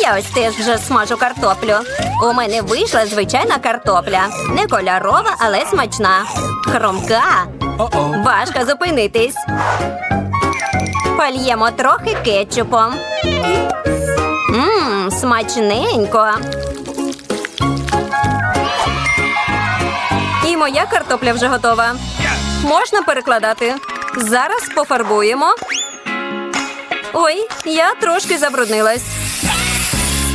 Я ось теж вже смажу картоплю. У мене вийшла звичайна картопля. Не кольорова, але смачна. Хромка. Важко зупинитись. Польємо трохи кетчупом. Мм, смачненько. І моя картопля вже готова. Можна перекладати. Зараз пофарбуємо. Ой, я трошки забруднилась.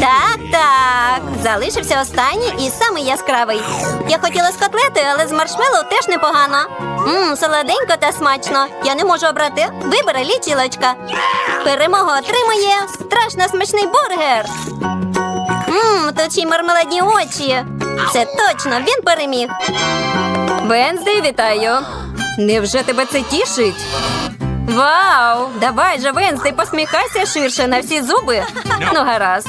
Так, так. Залишився останній і самий яскравий. Я хотіла з котлети, але з маршмеллоу теж непогано. Мм, солоденько та смачно. Я не можу обрати. Вибери лічилочка. Перемогу отримує страшно смачний бургер. Мм, тут мармеладні очі. Це точно він переміг. Венздей, вітаю. Невже тебе це тішить? Вау! Давай же, Венсти, посміхайся ширше на всі зуби. Ну, гаразд.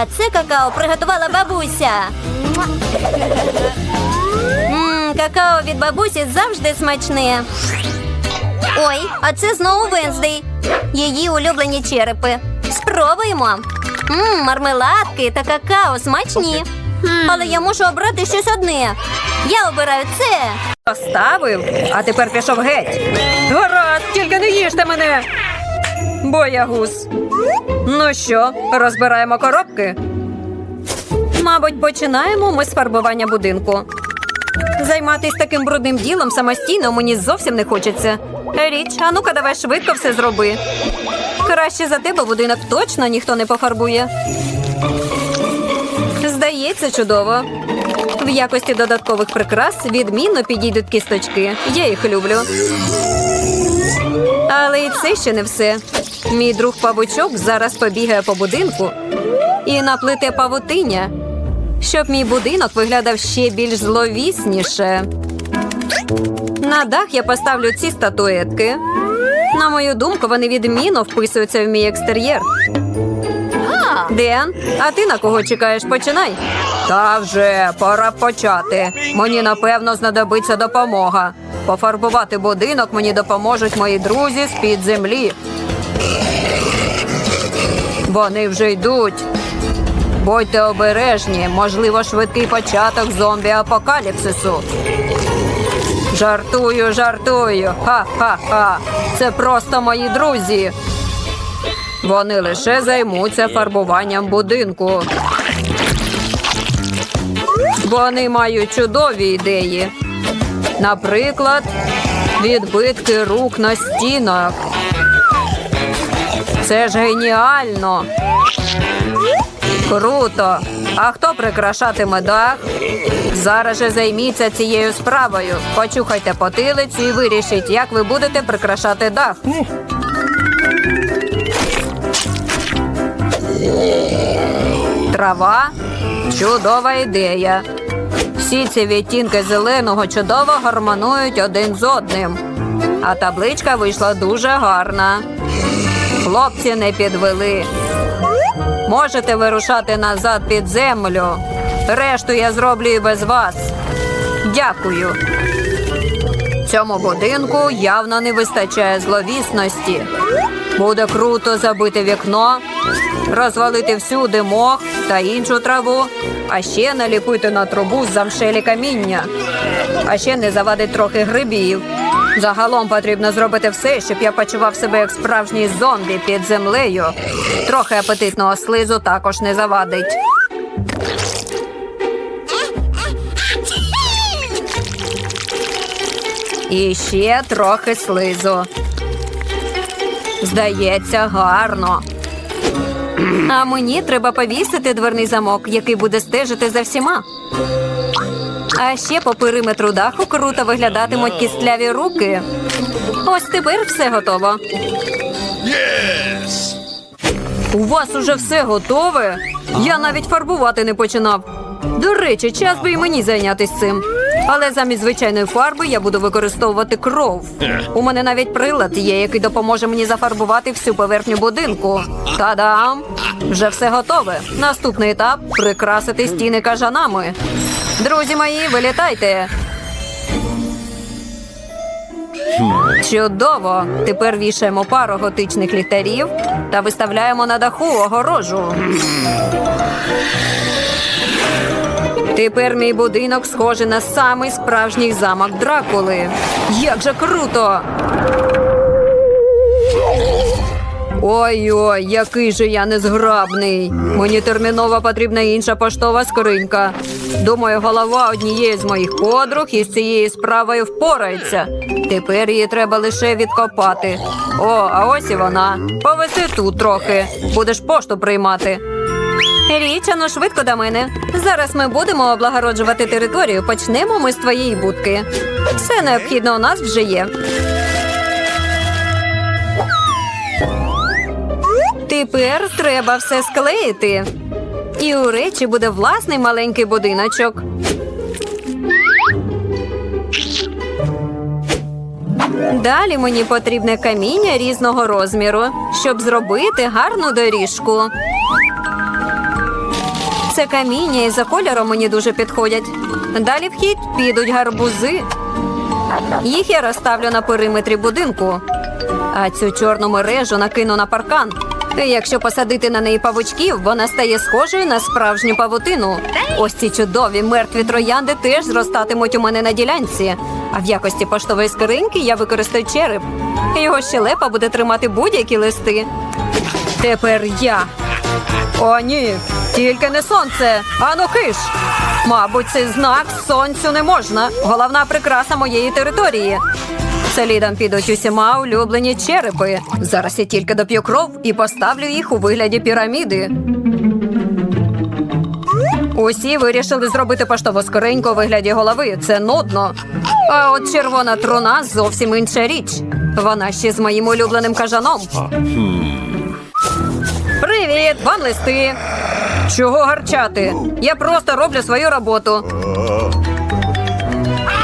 А це какао приготувала бабуся. Мм, какао від бабусі завжди смачне. Ой, а це знову Венздей. Її улюблені черепи. Спробуємо. Мм, мармеладки та какао смачні. Але я мушу обрати щось одне. Я обираю це. Поставив, а тепер пішов геть. Гаразд, тільки не їжте мене. Боягуз. Ну що, розбираємо коробки? Мабуть, починаємо ми з фарбування будинку. Займатись таким брудним ділом самостійно мені зовсім не хочеться. Річ, а ну-ка давай швидко все зроби. Краще за тебе будинок точно ніхто не пофарбує. Здається, чудово. В якості додаткових прикрас відмінно підійдуть кісточки. Я їх люблю. Але і це ще не все. Мій друг павучок зараз побігає по будинку і наплете павутиння, щоб мій будинок виглядав ще більш зловісніше. На дах я поставлю ці статуетки. На мою думку, вони відмінно вписуються в мій екстер'єр. Ден, а ти на кого чекаєш? Починай. Та вже пора почати. Мені напевно знадобиться допомога. Пофарбувати будинок мені допоможуть мої друзі з під землі. Вони вже йдуть. Будьте обережні, можливо, швидкий початок зомбі-апокаліпсису. Жартую, жартую. Ха-ха-ха. Це просто мої друзі. Вони лише займуться фарбуванням будинку. Вони мають чудові ідеї. Наприклад, відбитки рук на стінах. Це ж геніально. Круто. А хто прикрашатиме дах? Зараз же займіться цією справою. Почухайте потилицю і вирішіть, як ви будете прикрашати дах. Трава чудова ідея. Всі ці відтінки зеленого чудово гармонують один з одним. А табличка вийшла дуже гарна. Хлопці не підвели. Можете вирушати назад під землю. Решту я зроблю і без вас. Дякую. Цьому будинку явно не вистачає зловісності. Буде круто забити вікно, розвалити всюди мох та іншу траву, а ще наліпити на трубу замшелі каміння. А ще не завадить трохи грибів. Загалом потрібно зробити все, щоб я почував себе як справжній зомбі під землею. Трохи апетитного слизу також не завадить. І ще трохи слизу. Здається, гарно. А мені треба повісити дверний замок, який буде стежити за всіма. А ще по периметру даху круто виглядатимуть кістляві руки. Ось тепер все готово. Yes. У вас уже все готове? Я навіть фарбувати не починав. До речі, час би і мені зайнятися цим. Але замість звичайної фарби я буду використовувати кров. У мене навіть прилад є, який допоможе мені зафарбувати всю поверхню будинку. Та-дам! Вже все готове. Наступний етап прикрасити стіни кажанами. Друзі мої, вилітайте. Чудово! Тепер вішаємо пару готичних ліхтарів та виставляємо на даху огорожу. Тепер мій будинок схожий на самий справжній замок Дракули. Як же круто! Ой-ой, який же я незграбний. Мені терміново потрібна інша поштова скринька. Думаю, голова однієї з моїх подруг із цією справою впорається. Тепер її треба лише відкопати. О, а ось і вона. Повеси тут трохи. Будеш пошту приймати. Річ, ану швидко до мене. Зараз ми будемо облагороджувати територію. Почнемо ми з твоєї будки. Все необхідне у нас вже є. Тепер треба все склеїти. І у речі буде власний маленький будиночок. Далі мені потрібне каміння різного розміру, щоб зробити гарну доріжку. Це каміння і за кольором мені дуже підходять. Далі в хід підуть гарбузи. Їх я розставлю на периметрі будинку. А цю чорну мережу накину на паркан. Якщо посадити на неї павучків, вона стає схожою на справжню павутину. Ось ці чудові мертві троянди теж зростатимуть у мене на ділянці. А в якості поштової скриньки я використаю череп. Його щелепа буде тримати будь-які листи. Тепер я. О, ні, тільки не сонце, ану киш. Мабуть, цей знак сонцю не можна. Головна прикраса моєї території. Слідом підуть усіма улюблені черепи. Зараз я тільки доп'ю кров і поставлю їх у вигляді піраміди. Усі вирішили зробити поштову скриньку у вигляді голови. Це нудно. А от червона труна зовсім інша річ. Вона ще з моїм улюбленим кажаном. Привіт, вам листи. Чого гарчати? Я просто роблю свою роботу.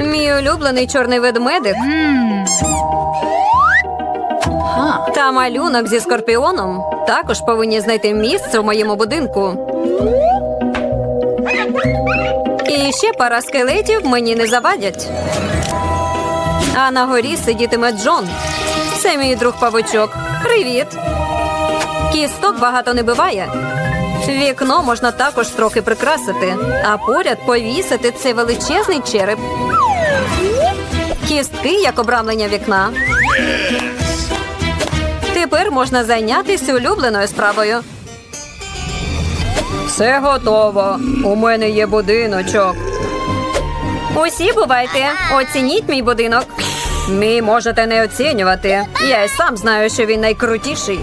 Мій улюблений чорний ведмедик. Та малюнок зі скорпіоном також повинні знайти місце в моєму будинку. І ще пара скелетів мені не завадять. А на горі сидітиме Джон. Це мій друг павучок. Привіт. Кісток багато не буває. Вікно можна також трохи прикрасити, а поряд повісити цей величезний череп. Кістки як обрамлення вікна. Тепер можна зайнятися улюбленою справою. Все готово. У мене є будиночок. Усі бувайте, оцініть мій будинок. Мій можете не оцінювати. Я й сам знаю, що він найкрутіший.